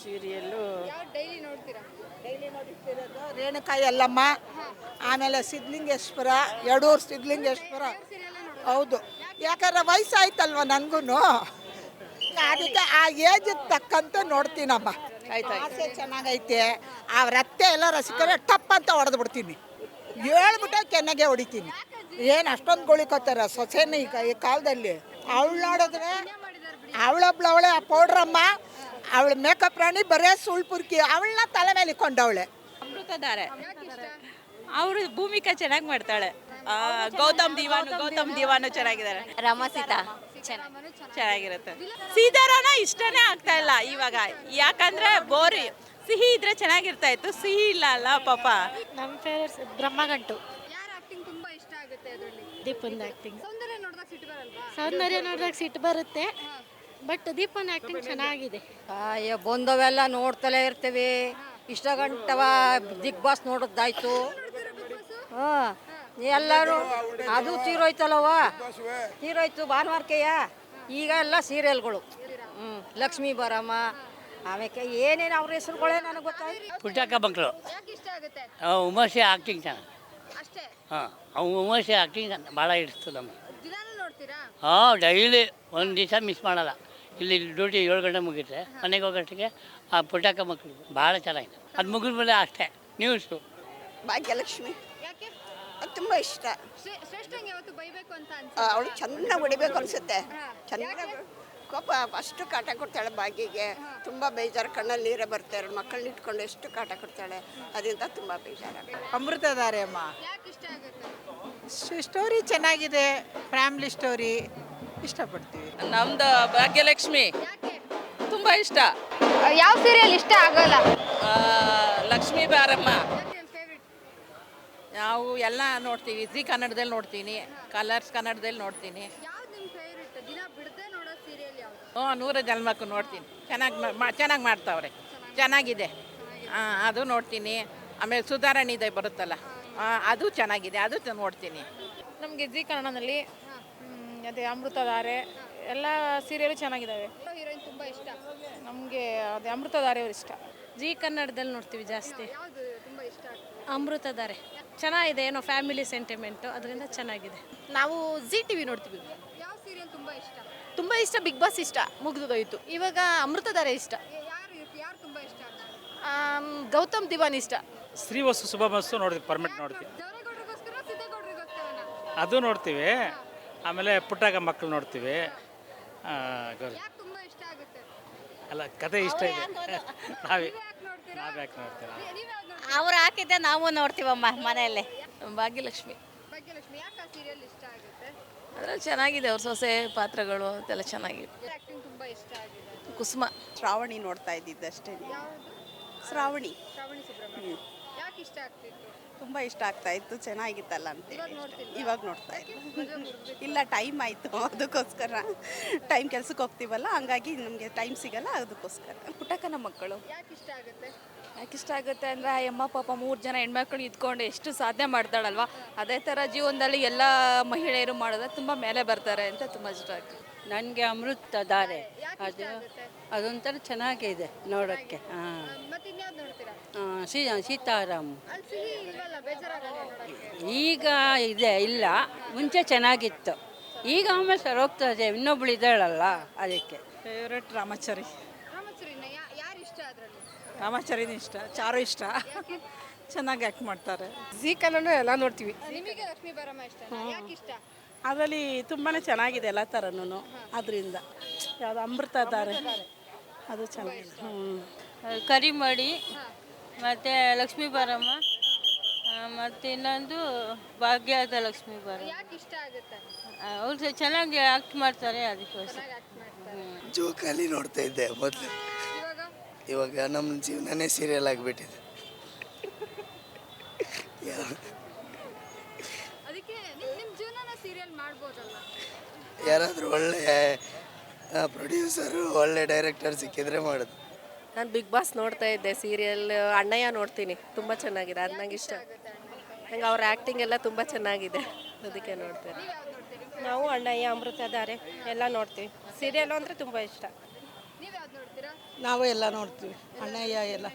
Serial daily ನೋಡ್ತೀರಾ? Daily ನೋಡುತ್ತಿರೋದು ರೇಣುಕಾ ಯಲ್ಲಮ್ಮ ಆಮೇಲೆ ಸಿದ್ಲಿಂಗೇಶ್ವರ ಎಡೂರು ಸಿದ್ಲಿಂಗೇಶ್ವರ. ಹೌದು. ಯಾಕಂದ್ರೆ ವಯಸ್ಸಾಯ್ತಲ್ವ ನನಗೂ ಅದಕ್ಕೆ ಆ ಏಜಿಗೆ ತಕ್ಕಂತೆ ನೋಡ್ತೀನಮ್ಮ. ಆಸೆ ಚೆನ್ನಾಗೈತೆ. ಆ ಅತ್ತೆ ಎಲ್ಲ ರಸಿಕರೆ ಟಪ್ ಅಂತ ಹೊಡೆದು ಬಿಡ್ತೀನಿ. ಹೇಳ್ಬಿಟ್ಟು ಕೆನ್ನಗೆ ಹೊಡಿತೀನಿ. ಏನು ಅಷ್ಟೊಂದು ಗುಳಿಕೋತಾರ ಸೊಸೆನ ಈಗ ಈ ಕಾಲದಲ್ಲಿ? ಅವಳು ನೋಡಿದ್ರೆ ಅವಳೊಬ್ಳವಳೆ ಆ ಪೌಡ್ರಮ್ಮ. ಅವಳ ಮೇಕಪ್ ರಾಣಿ ಬರೇ ಸುಳ್ಪುರ್ಕಿ ಅವಳನ್ನ ತಲೆ ಮೇಲೆ ಇಕ್ಕೊಂಡವಳೆ ಅಮೃತಧಾರೆ. ಅವರು ಭೂಮಿಕಾ ಚೆನ್ನಾಗಿ ಮಾಡ್ತಾಳೆ. ಆ, ಗೌತಮ್ ದಿವಾನು ಗೌತಮ್ ದಿವಾನು ಚೆನ್ನಾಗಿದ್ದಾರೆ. ರಮಸೀತಾ ಚೆನ್ನಾಗಿರುತ್ತೆ. ಸೀತಾರಾಮ ಇಷ್ಟನೇ ಆಗ್ತಾ ಇಲ್ಲ ಇವಾಗ. ಯಾಕಂದ್ರೆ ಬೋರಿ ಸಿಹಿ ಇದ್ರೆ ಚೆನ್ನಾಗಿರ್ತಾ ಇತ್ತು. ಸಿಹಿ ಇಲ್ಲ ಅಲ್ಲ ಪಾಪ. ನಮ್ಮ ಫೇವರೇಟ್ ಬ್ರಹ್ಮಗಂಟು. ಯಾರ ಆಕ್ಟಿಂಗ್ ತುಂಬಾ ಇಷ್ಟ ಆಗುತ್ತೆ ಅದರಲ್ಲಿ? ದೀಪನ್ ಆ್ಯಕ್ಟಿಂಗ್ ಸೌಂದರ್ಯ ನೋಡಿದಾಗ ಸಿಟ್ಟು ಬರಲ್ವಾ? ಸೌಂದರ್ಯ ನೋಡಿದಾಗ ಸಿಟ್ಟು ಬರುತ್ತೆ. ಬಟ್ ದೀಪನ್ ಆಕ್ಟಿಂಗ್ ಚೆನ್ನಾಗಿದೆ. ಅಯ್ಯೋ ಬಂದವೆಲ್ಲ ನೋಡ್ತಲೇ ಇರ್ತೀವಿ. ಇಷ್ಟ ಗಂಟವ ಬಿಗ್ ಬಾಸ್ ನೋಡೋದಾಯ್ತು ಹಾಂ ಎಲ್ಲರೂ ಅದು ತೀರೋಯ್ತಲ್ಲವ ತೀರೋಯ್ತು ಭಾನುವಾರಕೆಯ ಈಗ ಎಲ್ಲ ಸೀರಿಯಲ್ಗಳು. ಹ್ಞೂ ಲಕ್ಷ್ಮೀ ಬರಮ್ಮ ಆಮೇಲೆ ಏನೇನು ಅವ್ರ ಹೆಸರುಗಳೇ ನನಗೆ ಗೊತ್ತಾಯ್ತು. ಪುಟ್ಟಕ್ಕ ಮಕ್ಕಳು ಯಾಕೆ ಇಷ್ಟ ಆಗುತ್ತೆ? ಉಮಾಶಿ ಆಕ್ಟಿಂಗ್ ಚೆನ್ನಾಗಿ. ಅಷ್ಟೇ? ಹಾಂ ಅವ್ನು ಉಮಾಶಿ ಆಕ್ಟಿಂಗ್ ಭಾಳ ಇಡ್ತು ನಮಗೆ. ಹಾಂ ಡೈಲಿ ಒಂದು ದಿವಸ ಮಿಸ್ ಮಾಡಲ್ಲ. ಇಲ್ಲಿ ಡ್ಯೂಟಿ ಏಳು ಗಂಟೆ ಮುಗಿತೆ ಮನೆಗೆ ಹೋಗೋಷ್ಟಿಗೆ ಆ ಪುಟ್ಟಕ್ಕ ಮಕ್ಕಳು ಭಾಳ ಚೆನ್ನಾಗಿದೆ ಅದು ಮುಗಿದ ಮೇಲೆ ಅಷ್ಟೇ ನ್ಯೂಸು ಭಾಗ್ಯಲಕ್ಷ್ಮಿ. ಯಾಕೆ? ಅದು ತುಂಬ ಇಷ್ಟ. ಶ್ರೇ- ಶ್ರೇಷ್ಠಂಗೆ ಯಾವತ್ತು ಬೈಬೇಕು ಅಂತ ಅನ್ಸ ಅವಳು ಚೆನ್ನಾಗಿ ಹೊಡಿಬೇಕು ಅನ್ಸುತ್ತೆ. ಚೆನ್ನಾಗಿ ಕೋಪ ಅಷ್ಟು ಕಾಟ ಕೊಡ್ತಾಳೆ ಭಾಗ್ಯಗೆ ತುಂಬ ಬೇಜಾರು ಕಣ್ಣಲ್ಲಿ ನೀರೇ ಬರ್ತಾರೆ ಮಕ್ಕಳನ್ನ ಇಟ್ಕೊಂಡು ಎಷ್ಟು ಕಾಟ ಕೊಡ್ತಾಳೆ ಅದರಿಂದ ತುಂಬ ಬೇಜಾರು ಅಮೃತಧಾರೆ ಅಮ್ಮ. ಯಾಕೆ ಇಷ್ಟ ಆಗುತ್ತೆ? ಸ್ಟೋರಿ ಚೆನ್ನಾಗಿದೆ ಫ್ಯಾಮ್ಲಿ ಸ್ಟೋರಿ ಇಷ್ಟಪಡ್ತೀವಿ. ನಮ್ದು ಭಾಗ್ಯಲಕ್ಷ್ಮಿ. ಯಾಕೆ ತುಂಬ ಇಷ್ಟ. ಯಾವ ಸೀರಿಯಲ್ ಇಷ್ಟ ಆಗಲ್ಲ. ಲಕ್ಷ್ಮೀ ಬಾರಮ್ಮ ನಾವು ಎಲ್ಲ ನೋಡ್ತೀವಿ. ಜಿ ಕನ್ನಡದಲ್ಲಿ ನೋಡ್ತೀನಿ ಕಲರ್ಸ್ ಕನ್ನಡದಲ್ಲಿ ನೋಡ್ತೀನಿ. ಯಾವ್ದು ನಿಮ್ ಫೇವ್ರೆಟ್ ದಿನ ಬಿಡದೆ ನೋಡೋ ಸೀರಿಯಲ್ ಯಾವ್ದು? ಹ್ಞೂ ನೂರ ಜನ್ಮಕ್ಕೂ ನೋಡ್ತೀನಿ. ಚೆನ್ನಾಗಿ ಚೆನ್ನಾಗಿ ಮಾಡ್ತಾವ್ರೆ. ಚೆನ್ನಾಗಿದೆ. ಹಾಂ ಅದು ನೋಡ್ತೀನಿ. ಆಮೇಲೆ ಸುಧಾರಣೆ ಬರುತ್ತಲ್ಲ. ಆ, ಅದು ಚೆನ್ನಾಗಿದೆ. ಅದು ನೋಡ್ತೀನಿ. ನಮಗೆ ಜಿ ಕನ್ನಡದಲ್ಲಿ ಅದೇ ಅಮೃತಧಾರೆ ಎಲ್ಲ ಸೀರಿಯಲು ಚೆನ್ನಾಗಿದ್ದಾವೆ. ಹೀರೋಯಿನ್ ತುಂಬಾ ಇಷ್ಟ. ನಮಗೆ ಅದೇ ಅಮೃತಧಾರೆ ಅವ್ರು ಇಷ್ಟ. ಜಿ ಕನ್ನಡದಲ್ಲಿ ನೋಡ್ತೀವಿ ಜಾಸ್ತಿ. ಯಾವುದು ತುಂಬಾ ಇಷ್ಟ ಆಗ್ತದೆ? ಅಮೃತಧಾರೆ. ಚೆನ್ನಾಗಿದೆ ಏನೋ ಫ್ಯಾಮಿಲಿ ಸೆಂಟಿಮೆಂಟು ಅದರಿಂದ ಚೆನ್ನಾಗಿದೆ. ನಾವು ಜಿ ಟಿ ವಿ ನೋಡ್ತೀವಿ. ಯಾವ ಸೀರಿಯಲ್ ತುಂಬಾ ಇಷ್ಟ? ತುಂಬ ಇಷ್ಟ ಬಿಗ್ ಬಾಸ್ ಇಷ್ಟ ಮುಗಿದೋಯ್ತು ಇವಾಗ ಅಮೃತಧಾರೆ ಇಷ್ಟ. ಯಾರು ಯಾರು ತುಂಬಾ ಇಷ್ಟ ಆಮ್, ಗೌತಮ್ ದಿವಾನ್ ಇಷ್ಟ. ಶ್ರೀವಸ್ತು ಶುಭ ಮಸ್ತು ನೋಡ್ತೀವಿ ಪರ್ಮಿಟ್ ನೋಡ್ತೀವಿ. ದೇವರೇಗೌಡರಿಗೋಸ್ಕರ ಸಿದ್ದೇಗೌಡರಿಗೋಸ್ಕರನ? ಅದು ನೋಡ್ತೀವಿ. ಆಮೇಲೆ ಪುಟ್ಟಾಗ ಮಕ್ಕಳು ನೋಡ್ತೀವಿ. ಆ, ಗೌರಿ. ಯಾಕೆ ತುಂಬಾ ಇಷ್ಟ ಆಗುತ್ತೆ? ಅಲ್ಲ ಕತೆ ಇಷ್ಟ ಇದೆ. ನಾವೇ ಯಾಕೆ ನೋಡ್ತೀರಾ? ನಾವ್ ಯಾಕೆ ನೋಡ್ತೀರಾ? ನೀವ್ ಯಾವ್ದು ಅವ್ರು ಹಾಕಿದ್ದೆ ನಾವು ನೋಡ್ತೀವಮ್ಮ ಮನೆಯಲ್ಲೇ. ಭಾಗ್ಯಲಕ್ಷ್ಮಿ. ಭಾಗ್ಯಲಕ್ಷ್ಮಿ ಯಾಕೆ ಆ ಸೀರಿಯಲ್ ಇಷ್ಟ ಆಗುತ್ತೆ? ಅದ್ರಲ್ಲಿ ಚೆನ್ನಾಗಿದೆ ಅವ್ರ ಸೊಸೆ ಪಾತ್ರಗಳು ಅದೆಲ್ಲ ಚೆನ್ನಾಗಿದೆ. ಆಕ್ಟಿಂಗ್ ತುಂಬಾ ಇಷ್ಟ ಆಗಿದೆ? ಕುಸುಮ. ಶ್ರಾವಣಿ ನೋಡ್ತಾ ಇದ್ದಿದ್ದಷ್ಟೇ. ಯಾವುದು? ಶ್ರಾವಣಿ. ಶ್ರಾವಣಿ ಸುಬ್ರಹ್ಮಣ್ಯ. ಯಾಕೆ ಇಷ್ಟ ಆಗ್ತಿತ್ತು? ತುಂಬ ಇಷ್ಟ ಆಗ್ತಾ ಇತ್ತು ಚೆನ್ನಾಗಿತ್ತಲ್ಲ ಅಂತ ಇವಾಗ ನೋಡ್ತಾ ಇದ್ದೀನಿ ಇಲ್ಲ ಟೈಮ್ ಆಯಿತು ಅದಕ್ಕೋಸ್ಕರ. ಟೈಮ್ ಕೆಲ್ಸಕ್ಕೆ ಹೋಗ್ತೀವಲ್ಲ ಹಂಗಾಗಿ ನಮಗೆ ಟೈಮ್ ಸಿಗಲ್ಲ ಅದಕ್ಕೋಸ್ಕರ. ಪುಟಕನ ಮಕ್ಕಳು. ಯಾಕೆ ಇಷ್ಟ ಆಗುತ್ತೆ? ಯಾಕೆ ಇಷ್ಟ ಆಗುತ್ತೆ ಅಂದರೆ ಆ ಅಮ್ಮ ಪಾಪ ಮೂರು ಜನ ಹೆಣ್ಮಕ್ಳು ಇದ್ಕೊಂಡು ಎಷ್ಟು ಸಾಧನೆ ಮಾಡ್ತಾಳಲ್ವ? ಅದೇ ಥರ ಜೀವನದಲ್ಲಿ ಎಲ್ಲ ಮಹಿಳೆಯರು ಮಾಡಿದ್ರೆ ತುಂಬ ಮೇಲೆ ಬರ್ತಾರೆ ಅಂತ ತುಂಬ ಇಷ್ಟ ಆಗ್ತದೆ. ನನಗೆ ಅಮೃತ ದಾರೆ ಅದು ಅದೊಂಥರ ಚೆನ್ನಾಗಿದೆ ನೋಡೋಕ್ಕೆ. ಹಾಂ. ಮತ್ತೆ ಇನ್ಯಾವ್ದು ನೋಡ್ತೀರಾ? ಸೀ ಸೀತಾರಾಮ್. ಈಗ ಇದೆ ಇಲ್ಲ. ಮುಂಚೆ ಚೆನ್ನಾಗಿತ್ತು. ಈಗ ಆಮೇಲೆ ಸರ್ ಹೋಗ್ತದೆ ಇನ್ನೊಬ್ಳು ಇದ್ದಾಳಲ್ಲ ಅದಕ್ಕೆ. ಫೇವ್ರೆಟ್ ರಾಮಾಚಾರಿ. ರಾಮಾಚಾರಿನ ಯಾರು ಇಷ್ಟ ಅದರಲ್ಲಿ? ರಾಮಚಾರಿನ ಇಷ್ಟ ಚಾರು ಇಷ್ಟ. ಚೆನ್ನಾಗಿ ಆಕ್ಟ್ ಮಾಡ್ತಾರೆ. ಝೀ ಕನ್ನಡ ಎಲ್ಲ ನೋಡ್ತೀವಿ. ಅದರಲ್ಲಿ ತುಂಬಾ ಚೆನ್ನಾಗಿದೆ ಎಲ್ಲ ಥರನೂ ಅದರಿಂದ. ಯಾವುದು ಅಮೃತ ಅದು ಚೆನ್ನಾಗಿದೆ. ಹ್ಞೂ ಕರಿಮಡಿ. ಮತ್ತು ಲಕ್ಷ್ಮೀ ಬಾರಮ್ಮ. ಮತ್ತು ಇನ್ನೊಂದು ಭಾಗ್ಯದ ಲಕ್ಷ್ಮೀ ಬಾರಮ್ಮ. ಯಾಕೆ ಇಷ್ಟ ಆಗುತ್ತೆ? ಅವ್ರು ಚೆನ್ನಾಗಿ ಆಕ್ಟ್ ಮಾಡ್ತಾರೆ ಅದಕ್ಕೋಸ್ಕರ ಚೆನ್ನಾಗಿ ಆಕ್ಟ್ ಮಾಡ್ತಾರೆ. ಜೋಕಾಲಿ ನೋಡ್ತಾ ಇದ್ದೆ ಮೊದಲು. ಇವಾಗ? ಇವಾಗ ನಮ್ಮ ಜೀವನನೇ ಸೀರಿಯಲ್ ಆಗಿಬಿಟ್ಟಿದೆ. ಅದಕ್ಕೆ ಜೀವನನ ಸೀರಿಯಲ್ ಮಾಡ್ಬೋದಲ್ಲ? ಯಾರಾದರೂ ಒಳ್ಳೆ ಪ್ರೊಡ್ಯೂಸರು ಒಳ್ಳೆ ಡೈರೆಕ್ಟರ್ ಸಿಕ್ಕಿದ್ರೆ ಮಾಡೋದು. ನಾನು ಬಿಗ್ ಬಾಸ್ ನೋಡ್ತಾ ಇದ್ದೆ ಸೀರಿಯಲ್ ಅಣ್ಣಯ್ಯ ನೋಡ್ತೀನಿ ತುಂಬ ಚೆನ್ನಾಗಿದೆ ಅದು ನಂಗೆ ಇಷ್ಟ. ನಂಗೆ ಅವ್ರ ಆ್ಯಕ್ಟಿಂಗ್ ಎಲ್ಲ ತುಂಬ ಚೆನ್ನಾಗಿದೆ ಅದಕ್ಕೆ ನೋಡ್ತೇನೆ. ನಾವು ಅಣ್ಣಯ್ಯ ಅಮೃತಧಾರೆ ಎಲ್ಲ ನೋಡ್ತೀವಿ. ಸೀರಿಯಲ್ ಅಂದರೆ ತುಂಬ ಇಷ್ಟ. ನಾವು ಎಲ್ಲ ನೋಡ್ತೀವಿ ಅಣ್ಣಯ್ಯ ಎಲ್ಲ.